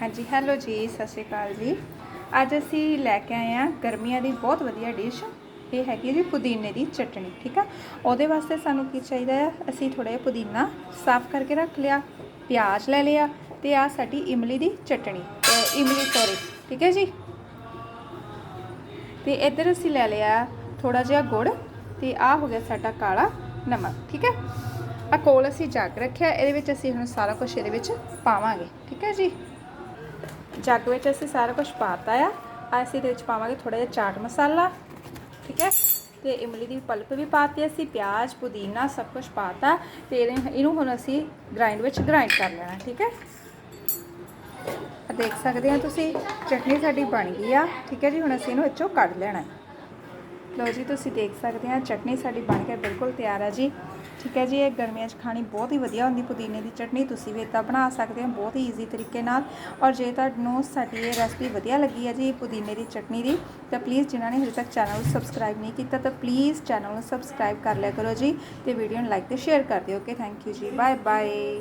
ਹਾਂਜੀ ਹੈਲੋ ਜੀ, ਸਤਿ ਸ਼੍ਰੀ ਅਕਾਲ ਜੀ। ਅੱਜ ਅਸੀਂ ਲੈ ਕੇ ਆਏ ਆ ਗਰਮੀਆਂ ਦੀ ਬਹੁਤ ਵਧੀਆ ਡਿਸ਼, ਇਹ ਹੈਗੀ ਜੀ ਪੁਦੀਨੇ ਦੀ ਚਟਣੀ ਠੀਕ ਆ? ਉਹਦੇ ਵਾਸਤੇ ਸਾਨੂੰ ਕੀ ਚਾਹੀਦਾ ਆ? ਅਸੀਂ ਥੋੜਾ ਜਿਹਾ ਪੁਦੀਨਾ ਸਾਫ਼ ਕਰਕੇ ਰੱਖ ਲਿਆ, ਪਿਆਜ਼ ਲੈ ਲਿਆ ਤੇ ਆ ਸਾਡੀ ਇਮਲੀ ਦੀ ਚਟਣੀ ਇਮਲੀ ਸੌਰੀ, ਠੀਕ ਹੈ ਜੀ? ਤੇ ਇੱਧਰ ਅਸੀਂ ਲੈ ਲਿਆ ਥੋੜਾ ਜਿਹਾ ਗੁੜ ਤੇ ਆ ਹੋ ਗਿਆ ਸਾਡਾ ਕਾਲਾ ਨਮਕ, ਠੀਕ ਹੈ ਆ ਕੋਲ ਅਸੀਂ ਜੱਗ ਰੱਖਿਆ, ਇਹਦੇ ਵਿੱਚ ਅਸੀਂ ਹੁਣ ਸਾਰਾ ਕੁਝ ਇਹਦੇ ਵਿੱਚ ਪਾਵਾਂਗੇ, ਠੀਕ ਹੈ ਜੀ? ਜੱਗ ਵਿੱਚ ਅਸੀਂ ਸਾਰਾ ਕੁਝ ਪਾਤਾ ਆ। ਆ ਅਸੀਂ ਇਹਦੇ ਵਿੱਚ ਪਾਵਾਂਗੇ ਥੋੜਾ ਜਿਹਾ ਚਾਟ ਮਸਾਲਾ, ਠੀਕ ਹੈ? ਤੇ ਇਮਲੀ ਦੀ ਪਲਪ ਵੀ ਪਾਤੀ ਅਸੀਂ, ਪਿਆਜ਼, ਪੁਦੀਨਾ ਸਭ ਕੁਝ ਪਾਤਾ ਤੇ ਇਹਨੇ- ਇਹਨੂੰ ਹੁਣ ਅਸੀਂ ਗ੍ਰਾਈਂਡ ਵਿੱਚ ਗ੍ਰਾਈਂਡ ਕਰ ਲੈਣਾ, ਠੀਕ ਹੈ? ਦੇਖ ਸਕਦੇ ਆ ਤੁਸੀਂ, ਚਟਨੀ ਸਾਡੀ ਬਣ ਗਈ ਆ, ਠੀਕ ਹੈ ਜੀ? ਹੁਣ ਅਸੀਂ ਇਹਨੂੰ ਵਿੱਚੋਂ ਕੱਢ ਲੈਣਾ ਹੈ। ਲਓ ਜੀ, ਤੁਸੀਂ ਦੇਖ ਸਕਦੇ ਆ ਚਟਨੀ ਸਾਡੀ ਬਣ ਕੇ ਬਿਲਕੁਲ ਤਿਆਰ ਹੈ ਜੀ। ਠੀਕ ਹੈ ਜੀ, ਇਹ ਗਰਮੀਆਂ 'ਚ ਖਾਣੀ ਬਹੁਤ ਹੀ ਵਧੀਆ ਹੁੰਦੀ, ਪੁਦੀਨੇ ਦੀ ਚਟਨੀ, ਤੁਸੀਂ ਵੀ ਇਦਾਂ ਬਣਾ ਸਕਦੇ ਹੋ, ਬਹੁਤ ਹੀ ਈਜ਼ੀ ਤਰੀਕੇ ਨਾਲ। ਔਰ ਜੇ ਤੁਹਾਨੂੰ ਸਾਡੀ ਇਹ ਰੈਸਪੀ ਵਧੀਆ ਲੱਗੀ ਹੈ ਜੀ ਪੁਦੀਨੇ ਦੀ ਚਟਨੀ ਦੀ, ਤਾਂ ਪਲੀਜ਼ ਜਿਨ੍ਹਾਂ ਨੇ ਹਜੇ ਤੱਕ ਚੈਨਲ ਨੂੰ ਸਬਸਕ੍ਰਾਈਬ ਨਹੀਂ ਕੀਤਾ, ਤਾਂ ਪਲੀਜ਼ ਚੈਨਲ ਨੂੰ ਸਬਸਕ੍ਰਾਈਬ ਕਰ ਲਿਆ ਕਰੋ ਜੀ, ਤੇ ਵੀਡੀਓ ਨੂੰ ਲਾਈਕ ਤੇ ਸ਼ੇਅਰ ਕਰ ਦਿਓ। Okay thank you ji bye bye